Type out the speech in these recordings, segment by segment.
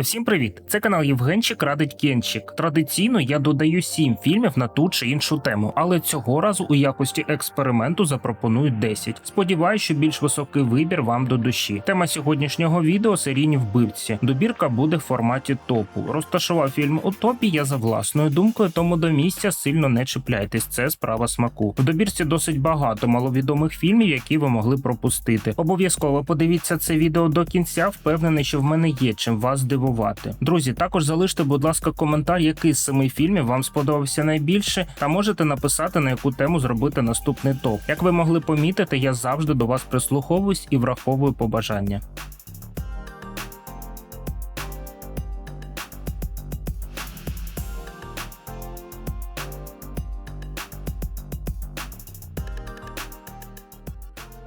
Всім привіт! Це канал Євгенчик Радить Кенчик. Традиційно я додаю 7 фільмів на ту чи іншу тему, але цього разу у якості експерименту запропоную 10. Сподіваюсь, що більш високий вибір вам до душі. Тема сьогоднішнього відео серійні вбивці. Добірка буде в форматі топу. Розташував фільм у топі я за власною думкою, тому до місця сильно не чіпляйтесь. Це справа смаку. В добірці досить багато маловідомих фільмів, які ви могли пропустити. Обов'язково подивіться це відео до кінця. Впевнений, що в мене є чим вас здивувати. Друзі, також залиште, будь ласка, коментар, який з семи фільмів вам сподобався найбільше, та можете написати на яку тему зробити наступний топ. Як ви могли помітити, я завжди до вас прислуховуюсь і враховую побажання.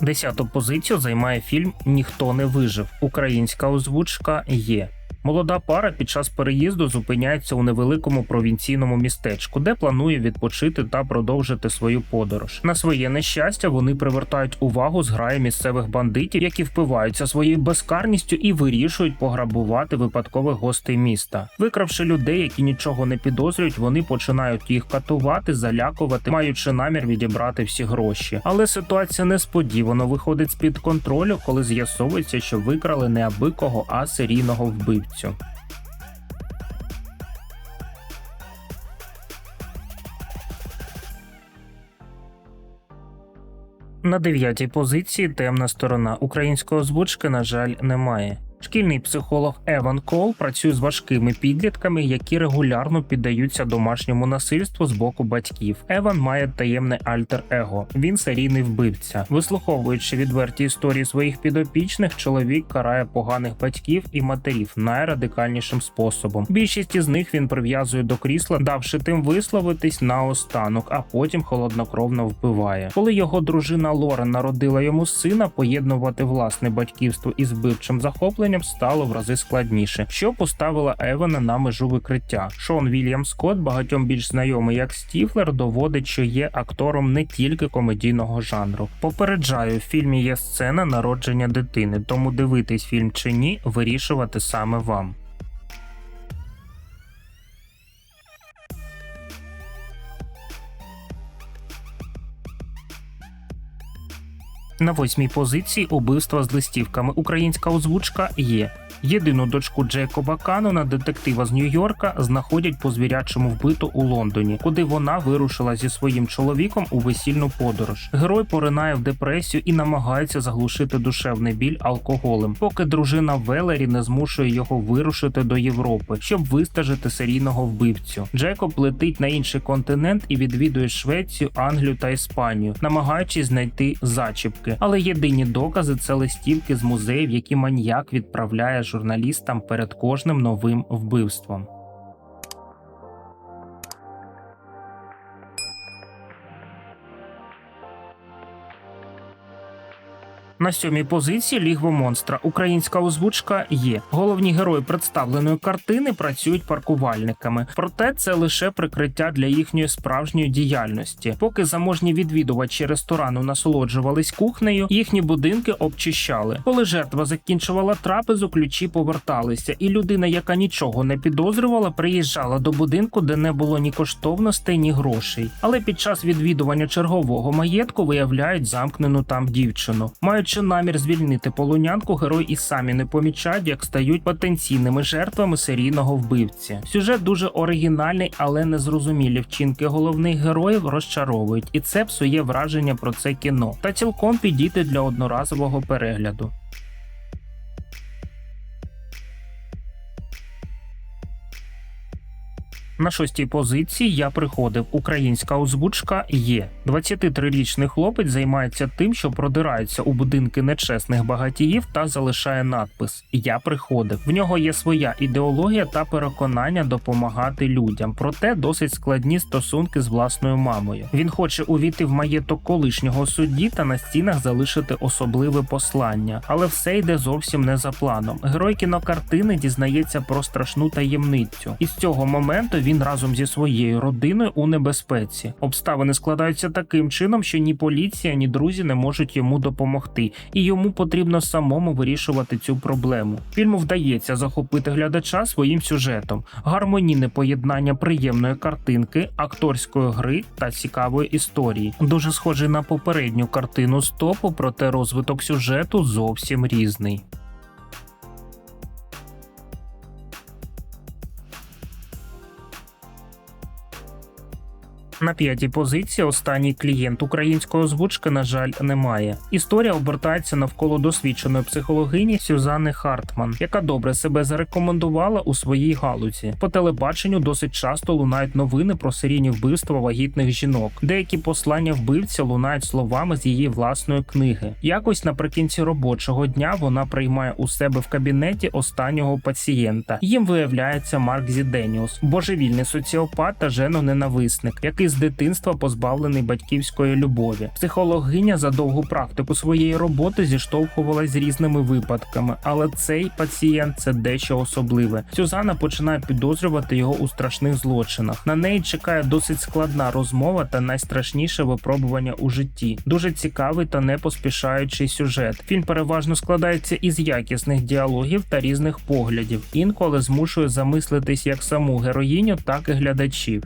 Десяту позицію займає фільм Ніхто не вижив. Українська озвучка є. Молода пара під час переїзду зупиняється у невеликому провінційному містечку, де планує відпочити та продовжити свою подорож. На своє нещастя вони привертають увагу зграї місцевих бандитів, які впиваються своєю безкарністю і вирішують пограбувати випадкових гостей міста. Викравши людей, які нічого не підозрюють, вони починають їх катувати, залякувати, маючи намір відібрати всі гроші. Але ситуація несподівано виходить з під контролю, коли з'ясовується, що викрали не аби кого, а серійного вбивцю. На дев'ятій позиції темна сторона української озвучки, на жаль, немає. Шкільний психолог Еван Кол працює з важкими підлітками, які регулярно піддаються домашньому насильству з боку батьків. Еван має таємне альтер-его. Він серійний вбивця. Вислуховуючи відверті історії своїх підопічних, чоловік карає поганих батьків і матерів найрадикальнішим способом. Більшість із них він прив'язує до крісла, давши тим висловитись наостанок, а потім холоднокровно вбиває. Коли його дружина Лорен народила йому сина, поєднувати власне батьківство із вбивчим захопленням стало в рази складніше, що поставило Евана на межу викриття. Шон Вільям Скотт, багатьом більш знайомий як Стіфлер, доводить, що є актором не тільки комедійного жанру. Попереджаю, в фільмі є сцена народження дитини, тому дивитись фільм чи ні, вирішувати саме вам. На восьмій позиції убивства з листівками. Українська озвучка є. Єдину дочку Джекоба Канона, детектива з Нью-Йорка, знаходять по звірячому вбиту у Лондоні, куди вона вирушила зі своїм чоловіком у весільну подорож. Герой поринає в депресію і намагається заглушити душевний біль алкоголем, поки дружина Велері не змушує його вирушити до Європи, щоб вистежити серійного вбивцю. Джекоб летить на інший континент і відвідує Швецію, Англію та Іспанію, намагаючись знайти зачіпки. Але єдині докази це листівки з музеїв, які маньяк відправляє журналістам перед кожним новим вбивством. На сьомій позиції лігво монстра. Українська озвучка є. Головні герої представленої картини працюють паркувальниками, проте це лише прикриття для їхньої справжньої діяльності. Поки заможні відвідувачі ресторану насолоджувались кухнею, їхні будинки обчищали. Коли жертва закінчувала трапезу, ключі поверталися, і людина, яка нічого не підозрювала, приїжджала до будинку, де не було ні коштовностей, ні грошей. Але під час відвідування чергового маєтку виявляють замкнену там дівчину. Маючи намір звільнити полонянку, герої і самі не помічають, як стають потенційними жертвами серійного вбивці. Сюжет дуже оригінальний, але незрозумілі вчинки головних героїв розчаровують, і це псує враження про це кіно та цілком підійти для одноразового перегляду. На шостій позиції я приходив. Українська озвучка є. 23-річний хлопець займається тим, що продирається у будинки нечесних багатіїв та залишає надпис Я приходив. В нього є своя ідеологія та переконання допомагати людям, проте досить складні стосунки з власною мамою. Він хоче увійти в маєток колишнього судді та на стінах залишити особливе послання, але все йде зовсім не за планом. Герой кінокартини дізнається про страшну таємницю, і з цього моменту він він разом зі своєю родиною у небезпеці. Обставини складаються таким чином, що ні поліція, ні друзі не можуть йому допомогти, і йому потрібно самому вирішувати цю проблему. Фільму вдається захопити глядача своїм сюжетом, гармонійне поєднання приємної картинки, акторської гри та цікавої історії. Дуже схожий на попередню картину стопу, проте розвиток сюжету зовсім різний. На п'ятій позиції останній клієнт української озвучки, на жаль, немає. Історія обертається навколо досвідченої психологині Сюзанни Хартман, яка добре себе зарекомендувала у своїй галузі. По телебаченню досить часто лунають новини про серійні вбивства вагітних жінок. Деякі послання вбивця лунають словами з її власної книги. Якось наприкінці робочого дня вона приймає у себе в кабінеті останнього пацієнта. Їм виявляється Марк Зіденіус, божевільний соціопат та женоненависник, який з дитинства позбавлений батьківської любові. Психологиня за довгу практику своєї роботи зіштовхувалась з різними випадками, але цей пацієнт це дещо особливе. Сюзанна починає підозрювати його у страшних злочинах. На неї чекає досить складна розмова та найстрашніше випробування у житті. Дуже цікавий та не поспішаючий сюжет. Фільм переважно складається із якісних діалогів та різних поглядів. Інколи змушує замислитись як саму героїню, так і глядачів.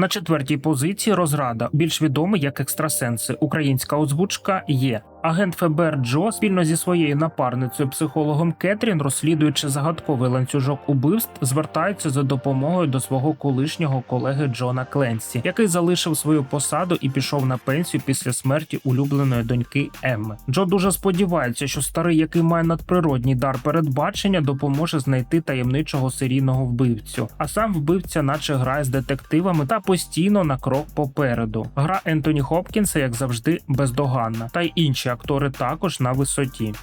На четвертій позиції розрада, більш відомий як екстрасенси. Українська озвучка є. Агент ФБР Джо спільно зі своєю напарницею психологом Кетрін, розслідуючи загадковий ланцюжок убивств, звертаються за допомогою до свого колишнього колеги Джона Кленсі, який залишив свою посаду і пішов на пенсію після смерті улюбленої доньки Емми. Джо дуже сподівається, що старий, який має надприродній дар передбачення, допоможе знайти таємничого серійного вбивцю. А сам вбивця, наче грає з детективами та постійно на крок попереду. Гра Ентоні Хопкінса, як завжди, бездоганна, та й інші актори також на висоті.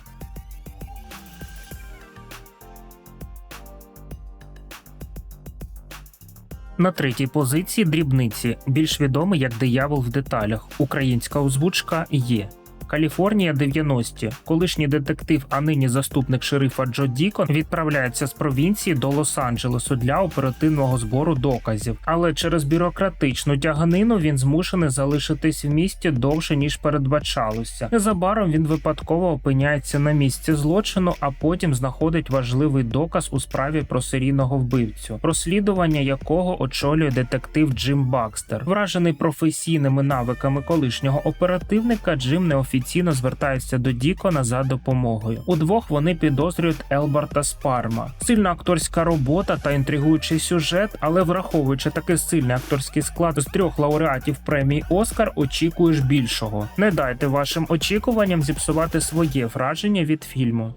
На третій позиції дрібниці, більш відомий як диявол в деталях. Українська озвучка є. Каліфорнія 90-ті. Колишній детектив, а нині заступник шерифа Джо Дікон відправляється з провінції до Лос-Анджелесу для оперативного збору доказів. Але через бюрократичну тяганину він змушений залишитись в місті довше ніж передбачалося. Незабаром він випадково опиняється на місці злочину, а потім знаходить важливий доказ у справі про серійного вбивцю, розслідування якого очолює детектив Джим Бакстер. Вражений професійними навиками колишнього оперативника, Джим неофіційно офіційно звертаються до Дікона за допомогою. Удвох вони підозрюють Елбарта Спарма. Сильна акторська робота та інтригуючий сюжет, але враховуючи такий сильний акторський склад з трьох лауреатів премії Оскар, очікуєш більшого. Не дайте вашим очікуванням зіпсувати своє враження від фільму.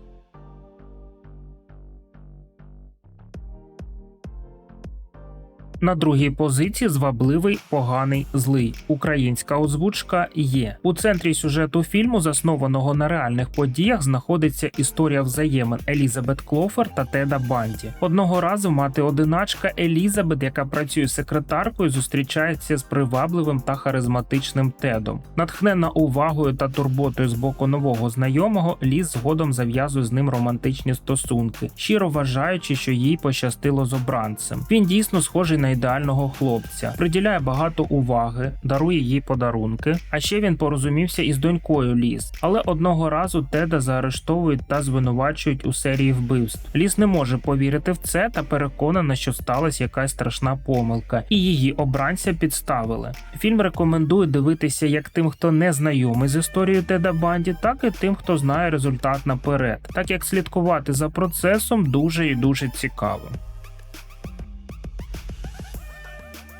На другій позиції звабливий, поганий, злий. Українська озвучка є у центрі сюжету фільму, заснованого на реальних подіях, знаходиться історія взаємин Елізабет Клофер та Теда Банді. Одного разу мати одиначка Елізабет, яка працює секретаркою, зустрічається з привабливим та харизматичним Тедом. Натхнена увагою та турботою з боку нового знайомого, Ліз згодом зав'язує з ним романтичні стосунки, щиро вважаючи, що їй пощастило з обранцем. Він дійсно схожий на ідеального хлопця, приділяє багато уваги, дарує їй подарунки. А ще він порозумівся із донькою Ліз. Але одного разу Теда заарештовують та звинувачують у серії вбивств. Ліз не може повірити в це та переконана, що сталася якась страшна помилка, і її обранця підставили. Фільм рекомендує дивитися як тим, хто не знайомий з історією Теда Банді, так і тим, хто знає результат наперед, так як слідкувати за процесом дуже і дуже цікаво.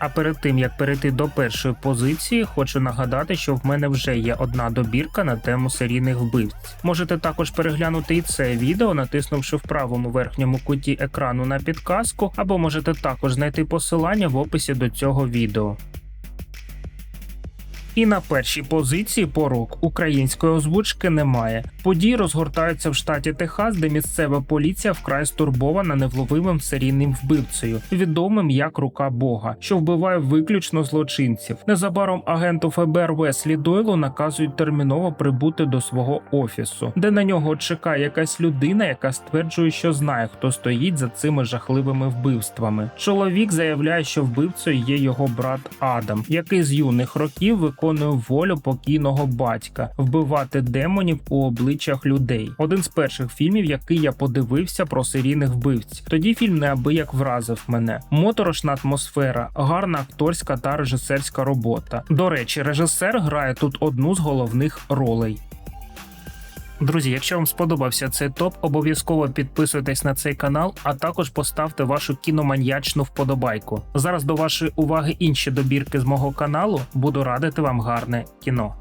А перед тим як перейти до першої позиції, хочу нагадати, що в мене вже є одна добірка на тему серійних вбивць. Можете також переглянути і це відео, натиснувши в правому верхньому куті екрану на підказку, або можете також знайти посилання в описі до цього відео. І на першій позиції порок української озвучки немає. Події розгортаються в штаті Техас, де місцева поліція вкрай стурбована невловимим серійним вбивцею, відомим як рука Бога, що вбиває виключно злочинців. Незабаром агенту ФБР Веслі Дойлу наказують терміново прибути до свого офісу, де на нього чекає якась людина, яка стверджує, що знає, хто стоїть за цими жахливими вбивствами. Чоловік заявляє, що вбивцею є його брат Адам, який з юних років виконує волю покійного батька вбивати демонів у обличчях людей. Один з перших фільмів, який я подивився про серійних вбивць. Тоді фільм неабияк вразив мене. Моторошна атмосфера, гарна акторська та режисерська робота. До речі, режисер грає тут одну з головних ролей. Друзі, якщо вам сподобався цей топ, обов'язково підписуйтесь на цей канал, а також поставте вашу кіноманьячну вподобайку. Зараз до вашої уваги інші добірки з мого каналу. Буду радити вам гарне кіно.